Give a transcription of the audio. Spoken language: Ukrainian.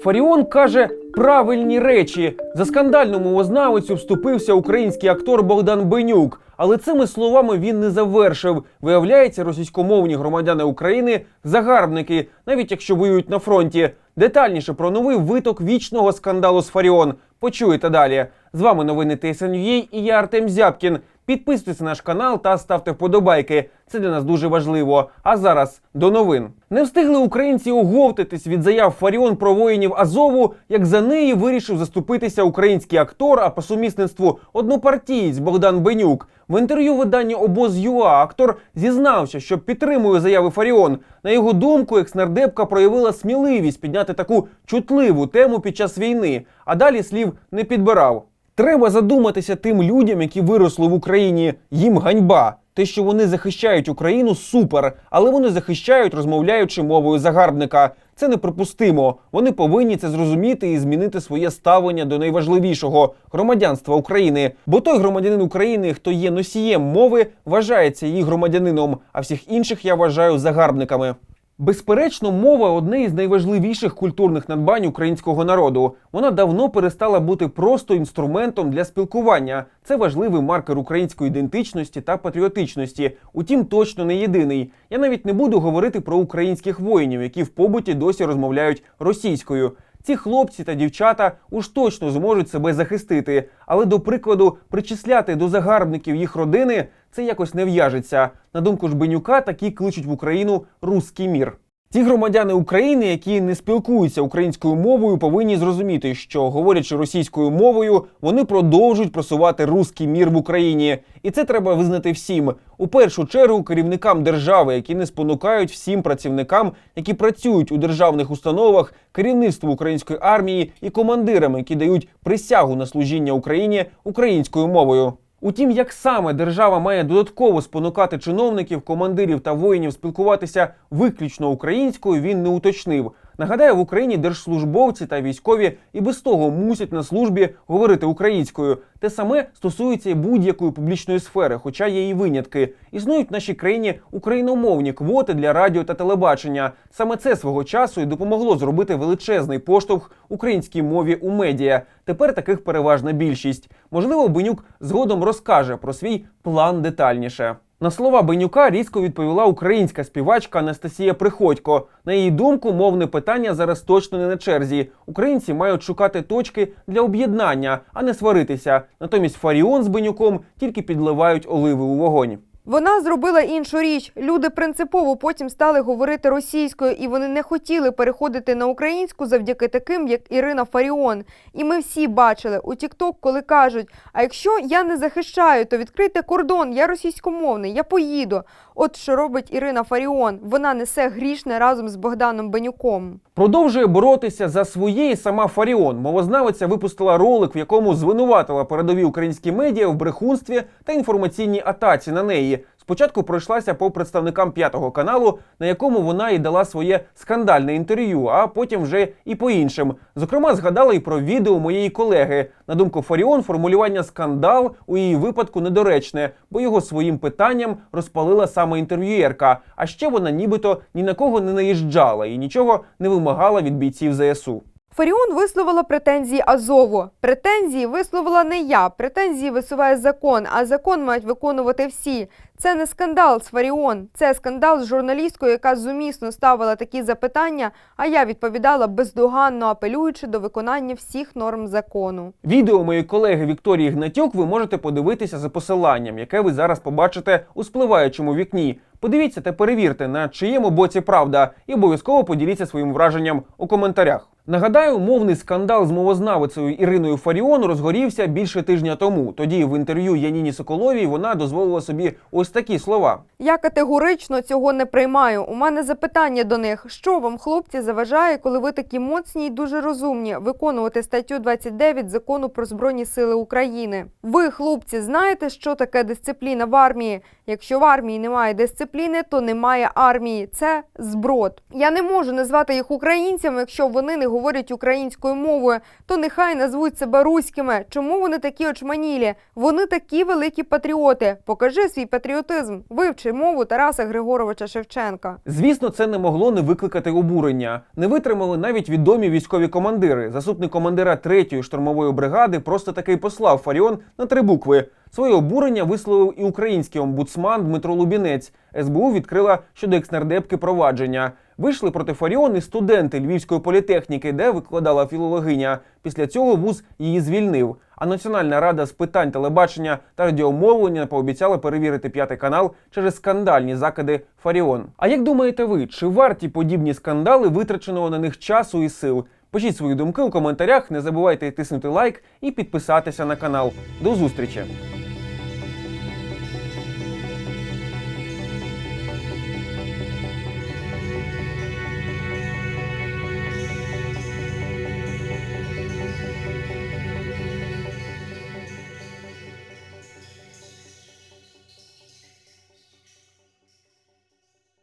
Фаріон каже правильні речі. За скандальну мовознавицю вступився український актор Богдан Бенюк. Але цими словами він не завершив. Виявляється, російськомовні громадяни України загарбники, навіть якщо воюють на фронті. Детальніше про новий виток вічного скандалу з Фаріон. Почуєте далі. З вами новини ТСНЮА і я Артем Зябкін. Підписуйтесь на наш канал та ставте вподобайки. Це для нас дуже важливо. А зараз до новин. Не встигли українці оговтатись від заяв Фаріон про воїнів Азову, як за неї вирішив заступитися український актор, а по сумісництву однопартієць Богдан Бенюк. В інтерв'ю виданню обоз.ЮА актор зізнався, що підтримує заяви Фаріон. На його думку, екснардепка проявила сміливість підняти таку чутливу тему під час війни, а далі слів не підбирав. Треба задуматися тим людям, які виросли в Україні. Їм ганьба. Те, що вони захищають Україну, супер, але вони захищають, розмовляючи мовою загарбника. Це неприпустимо. Вони повинні це зрозуміти і змінити своє ставлення до найважливішого громадянства України. Бо той громадянин України, хто є носієм мови, вважається її громадянином, а всіх інших я вважаю загарбниками. Безперечно, мова одне із найважливіших культурних надбань українського народу. Вона давно перестала бути просто інструментом для спілкування. Це важливий маркер української ідентичності та патріотичності. Утім, точно не єдиний. Я навіть не буду говорити про українських воїнів, які в побуті досі розмовляють російською. Ці хлопці та дівчата уж точно зможуть себе захистити, але до прикладу причисляти до загарбників їх родини це якось не в'яжеться. На думку Жбенюка, такі кличуть в Україну руський мір. Ті громадяни України, які не спілкуються українською мовою, повинні зрозуміти, що говорячи російською мовою, вони продовжують просувати руський мір в Україні, і це треба визнати всім. У першу чергу керівникам держави, які не спонукають всім працівникам, які працюють у державних установах, керівництву української армії і командирам, які дають присягу на служіння Україні українською мовою. Утім, як саме держава має додатково спонукати чиновників, командирів та воїнів спілкуватися виключно українською, він не уточнив. Нагадаю, в Україні держслужбовці та військові і без того мусять на службі говорити українською. Те саме стосується і будь-якої публічної сфери, хоча є і винятки. Існують в нашій країні україномовні квоти для радіо та телебачення. Саме це свого часу і допомогло зробити величезний поштовх українській мові у медіа. Тепер таких переважна більшість. Можливо, Бенюк згодом розкаже про свій план детальніше. На слова Бенюка різко відповіла українська співачка Анастасія Приходько. На її думку, мовне питання зараз точно не на черзі. Українці мають шукати точки для об'єднання, а не сваритися. Натомість Фаріон з Бенюком тільки підливають оливи у вогонь. Вона зробила іншу річ. Люди принципово потім стали говорити російською, і вони не хотіли переходити на українську завдяки таким, як Ірина Фаріон. І ми всі бачили у TikTok, коли кажуть: а якщо я не захищаю, то відкрийте кордон, я російськомовний, я поїду. От що робить Ірина Фаріон. Вона несе грішне разом з Богданом Бенюком. Продовжує боротися за своє і сама Фаріон. Мовознавиця випустила ролик, в якому звинуватила передові українські медіа в брехунстві та інформаційній атаці на неї. Спочатку пройшлася по представникам п'ятого каналу, на якому вона і дала своє скандальне інтерв'ю, а потім вже і по іншим. Зокрема, згадала і про відео моєї колеги. На думку Фаріон, формулювання скандал у її випадку недоречне, бо його своїм питанням розпалила саме інтерв'юєрка. А ще вона нібито ні на кого не наїжджала і нічого не вимагала від бійців ЗСУ. Фаріон висловила претензії Азову. Претензії висловила не я. Претензії висуває закон, а закон мають виконувати всі. Це не скандал з Фаріон, це скандал з журналісткою, яка зумісно ставила такі запитання, а я відповідала бездоганно, апелюючи до виконання всіх норм закону. Відео моєї колеги Вікторії Гнатюк ви можете подивитися за посиланням, яке ви зараз побачите у спливаючому вікні. Подивіться та перевірте, на чиєму боці правда, і обов'язково поділіться своїм враженням у коментарях. Нагадаю, мовний скандал з мовознавицею Іриною Фаріон розгорівся більше тижня тому. Тоді в інтерв'ю Яніні Соколовій вона дозволила собі ось такі слова. Я категорично цього не приймаю. У мене запитання до них: що вам, хлопці, заважає, коли ви такі моцні і дуже розумні, виконувати статтю 29 закону про збройні сили України? Ви, хлопці, знаєте, що таке дисципліна в армії? Якщо в армії немає дисципліни, то немає армії. Це зброд. Я не можу назвати їх українцями, якщо вони не говорять українською мовою, то нехай назвуть себе руськими. Чому вони такі очманілі? Вони такі великі патріоти. Покажи свій патріотизм. Вивчи мову Тараса Григоровича Шевченка. Звісно, це не могло не викликати обурення. Не витримали навіть відомі військові командири. Заступник командира 3-ї штурмової бригади просто таки послав Фаріон на три букви. Своє обурення висловив і український омбудсман Дмитро Лубінець. СБУ відкрила щодо екснардепки провадження. Вийшли проти Фаріон і студенти Львівської політехніки, де викладала філологиня. Після цього вуз її звільнив. А Національна рада з питань телебачення та радіомовлення пообіцяла перевірити п'ятий канал через скандальні закиди Фаріон. А як думаєте ви, чи варті подібні скандали витраченого на них часу і сил? Пишіть свої думки у коментарях, не забувайте тиснути лайк і підписатися на канал. До зустрічі!